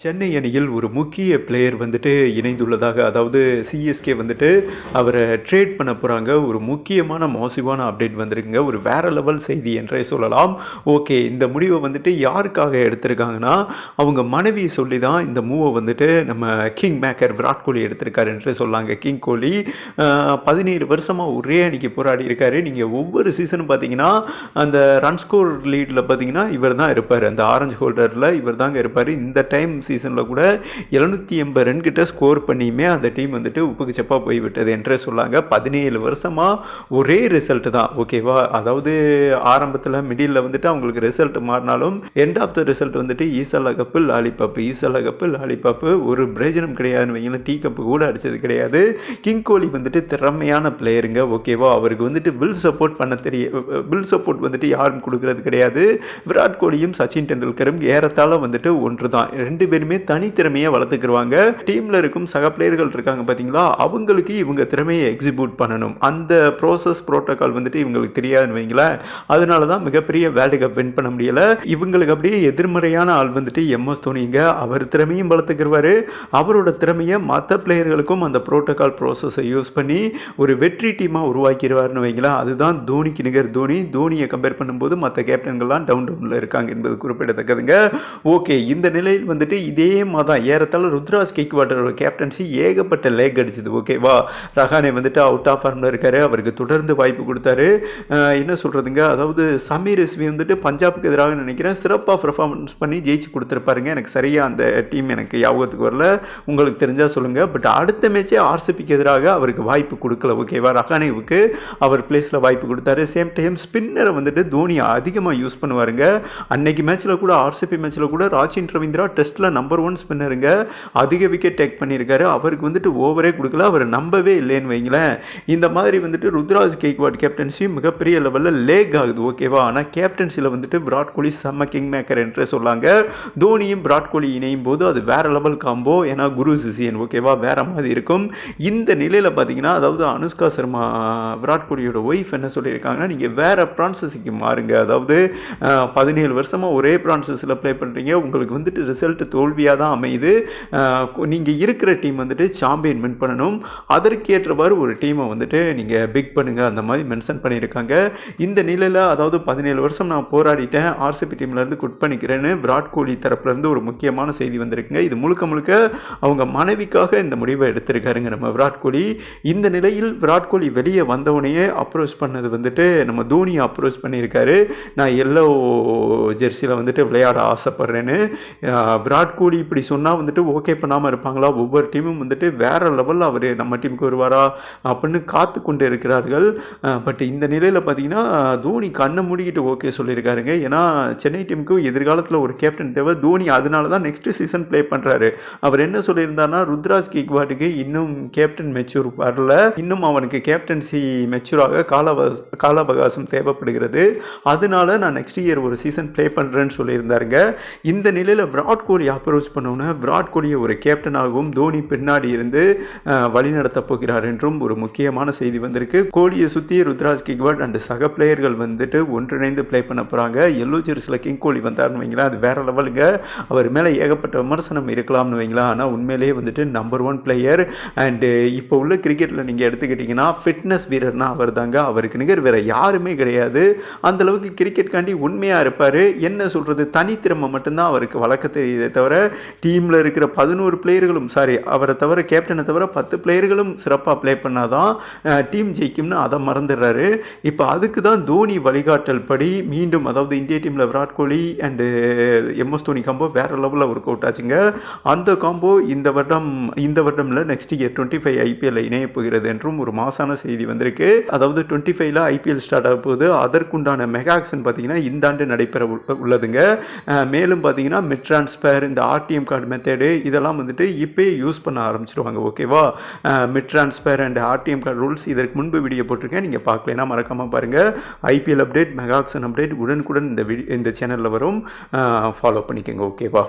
சென்னை அணியில் ஒரு முக்கிய பிளேயர் வந்துட்டு இணைந்துள்ளதாக அதாவது சிஎஸ்கே வந்துட்டு அவரை ட்ரேட் பண்ண போகிறாங்க ஒரு முக்கியமான மோசிவான அப்டேட் வந்திருக்குங்க. ஒரு வேற லெவல் செய்தி என்றே சொல்லலாம். ஓகே இந்த முடிவை வந்துட்டு யாருக்காக எடுத்திருக்காங்கன்னா அவங்க மனைவி சொல்லி தான் இந்த மூவை வந்துட்டு நம்ம கிங் மேக்கர் விராட் கோலி எடுத்திருக்காரு என்று சொல்லாங்க. கிங் கோலி பதினேழு வருஷமாக ஒரே அணிக்கு போராடி இருக்காரு. நீங்கள் ஒவ்வொரு சீசனும் பார்த்தீங்கன்னா அந்த ரன் ஸ்கோர் லீடில் பார்த்தீங்கன்னா இவர் தான் இருப்பார். அந்த ஆரஞ்சு ஹோல்டரில் இவர் தாங்க இருப்பார். இந்த டைம் சீசனில் கூட எழுநூற்றி எண்பது ரன் கிட்ட ஸ்கோர் பண்ணியுமே அந்த டீம் வந்துட்டு உப்புக்கு செப்பாக போய்விட்டது என்றே சொல்லாங்க. பதினேழு வருஷமாக ஒரே ரிசல்ட் தான். ஓகேவா அதாவது ஆரம்பத்தில் மிடில் வந்துட்டு அவங்களுக்கு ரிசல்ட் மாறினாலும் எண்ட் ஆஃப் த ரிசல்ட் வந்துட்டு ஈசலா கப்பு லாலிபாப்பு ஈசலா கப்பு லாலிபாப்பு. ஒரு பிரயோஜனம் கிடையாதுன்னு வைங்களேன். டீ கப்பு கூட அடித்தது கிடையாது. கிங் கோலி வந்துட்டு திறமையான பிளேயருங்க ஓகேவா அவருக்கு வந்துட்டு வில் சப்போர்ட் பண்ண தெரிய வில் சப்போர்ட் வந்துட்டு யாரும் கொடுக்கறது கிடையாது. விராட் கோலியும் சச்சின் டெண்டுல்கரும் ஏறத்தாழ வந்துட்டு ஒன்று தான் ரெண்டு பேருமே தனித்திறமையை வளர்த்துக்கிருவாங்க. டீமில் இருக்கும் சக பிளேயர்கள் இருக்காங்க பார்த்தீங்களா அவங்களுக்கு இவங்க திறமையை எக்ஸிக்யூட் பண்ணணும். அந்த ப்ராசஸ் ப்ரோட்டோக்கால் வந்துட்டு இவங்களுக்கு தெரியாதுன்னு வைங்களேன். அதனால தான் மிகப்பெரிய வேர்ல்டு கப் வின் பண்ண முடியல. இவங்களுக்கு அப்படியே எதிர்மறையான ஆள் வந்துட்டு எம்எஸ் தோனிங்க. அவர் திறமையும் வளர்த்துக்கிருவாரு. அவரோட திறமையை மற்ற பிளேயர்களுக்கும் அந்த ப்ரோட்டோக்கால் ப்ராசஸை யூஸ் பண்ணி ஒரு வெற்றி டீமாக உருவாக்கிடுவார்னு வைங்களா அதுதான் தோனிக்கு நிகர் தோனி. தோனியை கம்பேர் பண்ணும்போது மற்ற கேப்டன்கள்லாம் டவுன் டவுனில் இருக்காங்க என்பது குறிப்பிடத்தக்கதுங்க. ஓகே இந்த நிலையில் வந்துட்டு இதே மாதம் ஏறத்தாழ ருத்ராஜ் கேக்வாட்டரோட கேப்டன்சி ஏகப்பட்ட லேக் அடிச்சது. ஓகேவா ரஹானே வந்துட்டு அவுட் ஆஃப் ஃபார்மில் இருக்காரு. அவருக்கு தொடர்ந்து வாய்ப்பு கொடுத்தாரு. என்ன சொல்கிறதுங்க அதாவது சமீர் ரிஸ்வி வந்துட்டு பஞ்சாபுக்கு எதிராக நினைக்கிறேன். சிறப்பாக பர்ஃபார்மன்ஸ் பண்ணி ஜெயிச்சு கொடுத்துருப்பாருங்க. எனக்கு சரியாக அந்த டீம் எனக்கு ஞாபகத்துக்கு வரல. உங்களுக்கு தெரிஞ்சால் சொல்லுங்கள் பட் அடுத்த மேட்சே ஆர்சிபிக்கு எதிராக அவருக்கு வாய்ப்பு கொடுக்கல. ஓகேவா ரஹானேவுக்கு அவர் பிளேஸில் வாய்ப்பு கொடுத்தாரு. சேம் டைம் ஸ்பின்னரை வந்துட்டு தோனி அதிகமாக யூஸ் பண்ணுவாருங்க. அன்னைக்கு மேட்ச்சில் கூட ஆர்சிபி மேட்ச்சில் கூட ராஜின் ரவீந்திரா டெஸ்ட்டில் நம்பர் ஒன் ஸ்பின்னருங்க அதிக விக்கெட் டேக் பண்ணியிருக்காரு. அவருக்கு வந்துட்டு ஓவரே கொடுக்கல. அவர் நம்பவே இல்லைன்னு வைங்களேன். இந்த மாதிரி வந்துட்டு ருத்ராஜ் கேக்வாட் கேப்டன்சி மிகப்பெரிய லெவலில் லேக் ஆகுது. ஓகேவா ஆனால் கேப்டன்சியில் வந்துட்டு விராட் கோலி செம்ம கிங் மேக்கர் என்று சொல்லாங்க. தோனியும் விராட் கோலி இணையும் போது அது வேற லெவல் காம்போ ஏன்னா குரு சிசியன். ஓகேவா வேற மாதிரி இருக்கும். இந்த நிலையில் பார்த்தீங்கன்னா அதாவது அனுஷ்கா சர்மா விராட் கோலியோட ஒய்ஃப் என்ன சொல்லியிருக்காங்கன்னா நீங்கள் வேற பிரான்சஸிக்கு மாறுங்க. அதாவது பதினேழு வருஷமாக ஒரே பிரான்சஸில் ப்ளே பண்ணுறீங்க உங்களுக்கு வந்துட்டு ரிசல்ட் தோல்வியாக தான் அமையுது நீங்கள் இருக்கிற டீம் வந்துட்டு சாம்பியன் வின் பண்ணணும். அதற்கேற்றவாறு ஒரு டீமை வந்துட்டு நீங்கள் பிக் பண்ணுங்க. அந்த மாதிரி மென்ஷன் பண்ணியிருக்காங்க. இந்த நிலையில் அதாவது பதினேழு வருஷம் நான் போராடிட்டேன். ஆர்சிபி டீம்லேருந்து குட் பண்ணிக்கிறேன்னு விராட் கோலி தரப்புலேருந்து ஒரு முக்கியமான செய்தி வந்திருக்குங்க. இது முழுக்க முழுக்க அவங்க மனைவிக்காக இந்த முடிவை எடுத்திருக்காருங்க நம்ம விராட் கோலி. இந்த நிலையில் விராட் கோலி வெளியே வந்தவனையே அப்ரோச் பண்ணது வந்துட்டு நம்ம தோனியை அப்ரோச் பண்ணியிருக்காரு. நான் எல்லோ ஜெர்சியில் வந்துட்டு விளையாட ஆசைப்பட்றேன்னு விராட் விராட் கோலி இப்படி சொன்னால் வந்துட்டு ஓகே பண்ணாமல் இருப்பாங்களா? ஒவ்வொரு டீமும் வந்துட்டு வேறு லெவலில் அவர் நம்ம டீமுக்கு வருவாரா? அப்படின்னு காத்து கொண்டு இருக்கிறார்கள் பட் இந்த நிலையில் பார்த்தீங்கன்னா தோனி கண்ணை மூடிக்கிட்டு ஓகே சொல்லியிருக்காருங்க. ஏன்னா சென்னை டீமுக்கு எதிர்காலத்தில் ஒரு கேப்டன் தேவை. தோனி அதனால தான் நெக்ஸ்ட் சீசன் ப்ளே பண்ணுறாரு அவர் என்ன சொல்லியிருந்தாருன்னா ருத்ராஜ் கேக்வாட்டுக்கு இன்னும் கேப்டன் மெச்சூர் வரல. இன்னும் அவனுக்கு கேப்டன்சி மெச்சூராக கால கால அவகாசம் தேவைப்படுகிறது. அதனால நான் நெக்ஸ்ட் இயர் ஒரு சீசன் ப்ளே பண்ணுறேன்னு சொல்லியிருந்தாருங்க. இந்த நிலையில் விராட் கோலி அப்ரோச் பண்ணோன்னா விராட் கோலியை ஒரு கேப்டனாகவும் தோனி பின்னாடி இருந்து வழிநடத்தப் வழிநடத்த போகிறார் என்றும் ஒரு முக்கியமான செய்தி வந்திருக்கு. கோலியை சுற்றி ருத்ராஜ் கிக்வாட் அண்ட் சக பிளேயர்கள் வந்துட்டு ஒன்றிணைந்து ப்ளே பண்ண போகிறாங்க எல்லோ ஜெர்சியில் கிங் கோலி வந்தார்னு வைங்களேன் அது வேற லெவலுங்க அவர் மேலே ஏகப்பட்ட விமர்சனம் இருக்கலாம்னு வைங்களா ஆனால் உண்மையிலேயே வந்துட்டு நம்பர் ஒன் பிளேயர் அண்டு இப்போ உள்ள கிரிக்கெட்டில் நீங்கள் எடுத்துக்கிட்டிங்கன்னா ஃபிட்னஸ் வீரர்னா அவர் தாங்க அவருக்கு நிகர் வேறு யாருமே கிடையாது. அந்தளவுக்கு கிரிக்கெட் காண்டி உண்மையாக இருப்பார். என்ன சொல்கிறது தனித்திறமை மட்டும்தான் அவருக்கு வழக்கத்தை தவிர டீமில் இருக்கிற பதினோரு பிளேயர்களும் சாரி அவரை தவிர கேப்டனை தவிர பத்து பிளேயர்களும் சிறப்பாக ப்ளே பண்ணாதான் டீம் ஜெயிக்கும்னு அதை மறந்துடுறாரு. இப்போ அதுக்கு தான் தோனி வழிகாட்டல் படி மீண்டும் அதாவது இந்திய டீமில் Virat Kohli and MS Dhoni combo வேற லெவலில் ஒர்க் அவுட் ஆச்சுங்க. அந்த காம்போ இந்த வருடம் இந்த வருடமில் next year twenty five IPL இணைய போகிறது என்றும் ஒரு மாசான செய்தி வந்திருக்கு. அதாவது டுவெண்ட்டி ஃபைவ்ல ஐபிஎல் ஸ்டார்ட் ஆக போது அதற்குண்டான மெகா ஆக்ஷன் பார்த்தீங்கன்னா இந்த ஆண்டு நடைபெற உள்ளதுங்க. மேலும் பார்த்தீங்கன்னா மிட் ட்ரான்ஸ்ஃபர் இந்த ஆர்டிஎம் கார்டு மெத்தேடு இதெல்லாம் வந்துட்டு இப்போயே யூஸ் பண்ண ஆரம்பிச்சிருவாங்க ஓகேவா mid transfer and RTM card rules இதற்கு முன்பு வீடியோ போட்டிருக்கேன் நீங்கள் பார்க்கலைன்னா மறக்காமல் பாருங்கள் ஐபிஎல் அப்டேட் மெகாக்சன் அப்டேட் உடனுக்குடன் இந்த வீடியோ இந்த சேனலில் வரும். ஃபாலோ பண்ணிக்கோங்க ஓகேவா